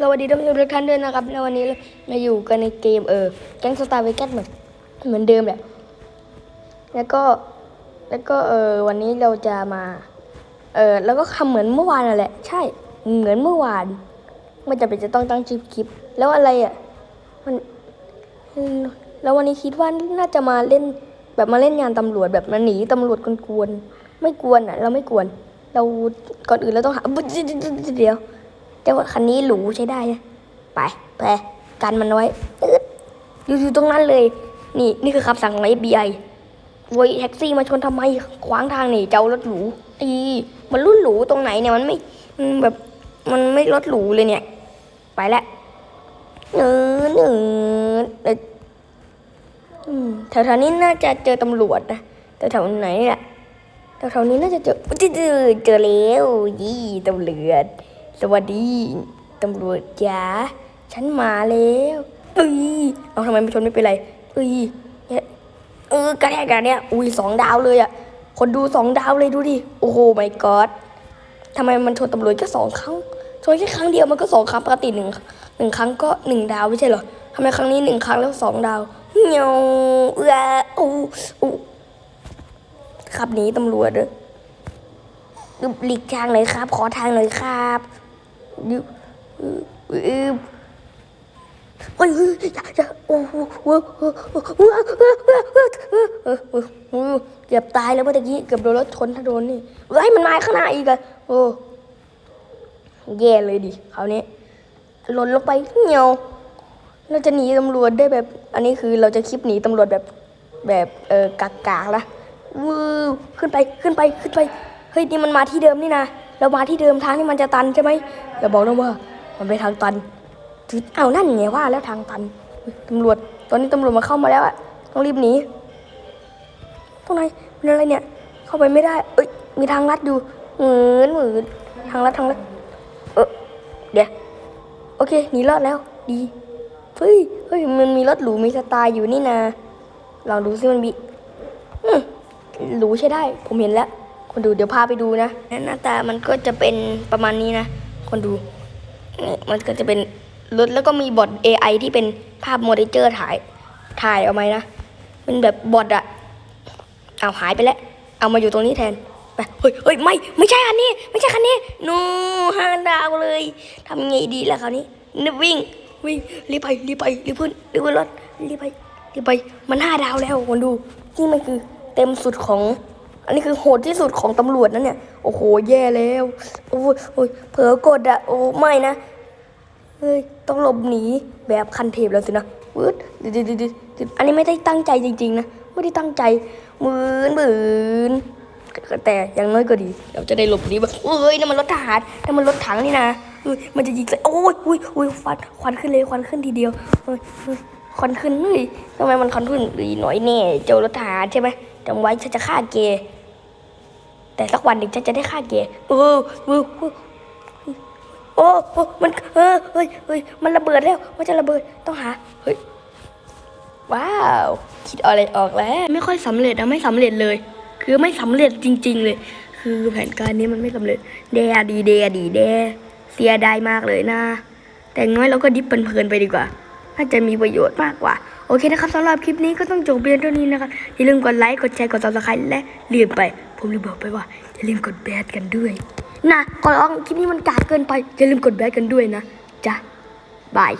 สวัสดีท่านผู้ชมทุกท่านด้วยนะครับในวันนี้เรามาอยู่กันในเกมเออแก๊งสตาร์เวกัสเหมือนเหมือนเดิมแหละแล้วก็แล้วก็เออวันนี้เราจะมาเออแล้วก็ทำเหมือนเมื่อวานนั่นแหละ ใช่เหมือนเมื่อวานไม่จำเป็นจะต้องตั้งชื่อคลิป แล้วอะไรอะมันแล้ววันนี้คิดว่าน่าจะมาเล่นแบบมาเล่นงานตำรวจแบบมาหนีตำรวจกวนๆไม่กวนอะ เราไม่กวน เราก่อนอื่นเราต้องหาเดี๋ยว แต่ว่าคันนี้หรูใช้ได้นะไปไปกันมันไว้อยู่อยู่ตรงนั้นเลย นี่นี่คือคำสั่งของ FBI โวยแท็กซี่มาชนทำไมขวางทางนี่เจ้ารถหรูอีมันรุ่นหรูตรงไหนเนี่ยมันไม่แบบมันไม่รถหรูเลยเนี่ย ไปแล้วเนื้อเนื้อเอ่ออืมแถวๆนี้น่าจะเจอตำรวจนะแต่แถวไหนเนี่ยแถวๆนี้น่าจะเจอเจอเจอเจอแล้วยี่ตำรวจ สวัสดีตำรวจจ๋าฉันมาแล้วเอ้ยเอาทำไมไม่ชนไม่เป็นไรเอ้ยเนี่ยเออกระแทกกันเนี่ยอุ้ยสองดาวเลยอะคนดูสองดาวเลยดูดิโอ้โหไม่กอดทำไมมันชนตำรวจแค่สองครั้งชนแค่ครั้งเดียวมันก็สองครั้งปกติหนึ่งหนึ่งครั้งก็หนึ่งดาวไม่ใช่เหรอทำไมครั้งนี้หนึ่งครั้งแล้วสองดาวเงียวเอื้ออู้อู้ขับหนีตำรวจเด้อหลีกทางหน่อยครับ ขอทางหน่อยครับ ยูเออเออเฮ้ยโอ้โหเกือบตายแล้วเมื่อกี้เกือบโดนรถชนถ้าโดนนี่เฮ้ยมันมาข้างหน้าอีกอะโอ้แย่เลยดิคราวนี้หล่นลงไปเหี่ยวเราจะหนีตำรวจได้แบบ อันนี้คือเราจะคลิปหนีตำรวจแบบแบบเออกากๆละวู้ขึ้นไปขึ้นไปขึ้นไปเฮ้ยนี่มันมาที่เดิมนี่นะ เรามาที่เดิมทางที่มันจะตันใช่ไหมอย่าบอกนะว่า มันไปทางตันเอานั่นไงว่าแล้วทางตันตำรวจตอนนี้ตำรวจมาเข้ามาแล้วอะต้องรีบหนีตรงไหนเป็นอะไรเนี่ย เข้าไปไม่ได้ เอ้ยมีทางลัดอยู่เหมือนเหมือนทางลัดทางลัดเออเดี๋ยวโอเคหนีรอดแล้ว ดีเฮ้ยเฮ้ยมันมีรถหรูมีสไตล์อยู่นี่นะลองดูซิมันมีอืมหรูใช้ได้ ผมเห็นแล้ว คนดูเดี๋ยวพาไปดูนะหน้าตามันก็จะเป็นประมาณนี้นะ คนดูนี่มันก็จะเป็นรถแล้วก็มีบอท AI ที่เป็นภาพโมเดลเจอร์ถ่ายถ่ายเอาไหมนะเป็นแบบบอทอะเอาหายไปแล้ว เอามาอยู่ตรงนี้แทนไปเฮ้ยเฮ้ยไม่ไม่ใช่คันนี้ ไม่ใช่คันนี้น้ห้าดาวเลยทำไงดีล่ะคราวนี้นึกวิ่งวิ่งรีบไปรีบไปรีบขึ้นรีบขึ้นรถรีบไปรีบไปมันห้าดาวแล้วคนดูนี่มันคือเต็มสุดของ อันนี้คือโหดที่สุดของตำรวจนั่นเนี่ย โอ้โห แย่แล้ว โอ้ยโยเผลอกดอะโอ้ไม่นะ เฮ้ย ต้องหลบหนีแบบคันเทปแล้วสินะวืดดิดิดิดิดิอันนี้ไม่ได้ตั้งใจจริง ๆ นะ ไม่ได้ตั้งใจหมืนหมืนแต่อย่างน้อยก็ดี เราจะได้หลบหนีแบบเอ้ยนั่นมันรถทหารนั่นมันรถถังนี่นะเอ้ยมันจะยิงใส่โอ้ยอุ้ยอุ้ยควันควันขึ้นเลยควันขึ้นทีเดียวเฮ้ยควันขึ้นเฮ้ยทำไมมันควันขึ้นหน่อยแน่เจ้ารถทหารใช่ไหมจำไว้ฉันจะฆ่าเกย์ แต่สักวันหนึ่งฉันจะได้ฆ่าเกย์เออเออโอ้โอ้มันเออเฮ้ยเฮ้ยมันระเบิดแล้วมันจะระเบิดต้องหาเฮ้ยว้าวคิดอะไรออกแล้ว ไม่ค่อยสำเร็จนะไม่สำเร็จเลย คือไม่สำเร็จจริง ๆ เลย คือแผนการนี้มันไม่สำเร็จเดอะดีเดอะดีเดเสียดายมากเลยนะ แต่อย่างน้อยเราก็ดิบเพลินไปดีกว่า น่าจะมีประโยชน์มากกว่า โอเคนะครับสำหรับคลิปนี้ก็ต้องจบเพียงเท่านี้นะครับ อย่าลืมกดไลค์ กดแชร์ กดซับสไครต์และลืมไป ผมลืมบอกไปว่า อย่าลืมกดแบดกันด้วย นะก่อนออกคลิปนี้มันกากเกินไป อย่าลืมกดแบดกันด้วยนะจ้ะบาย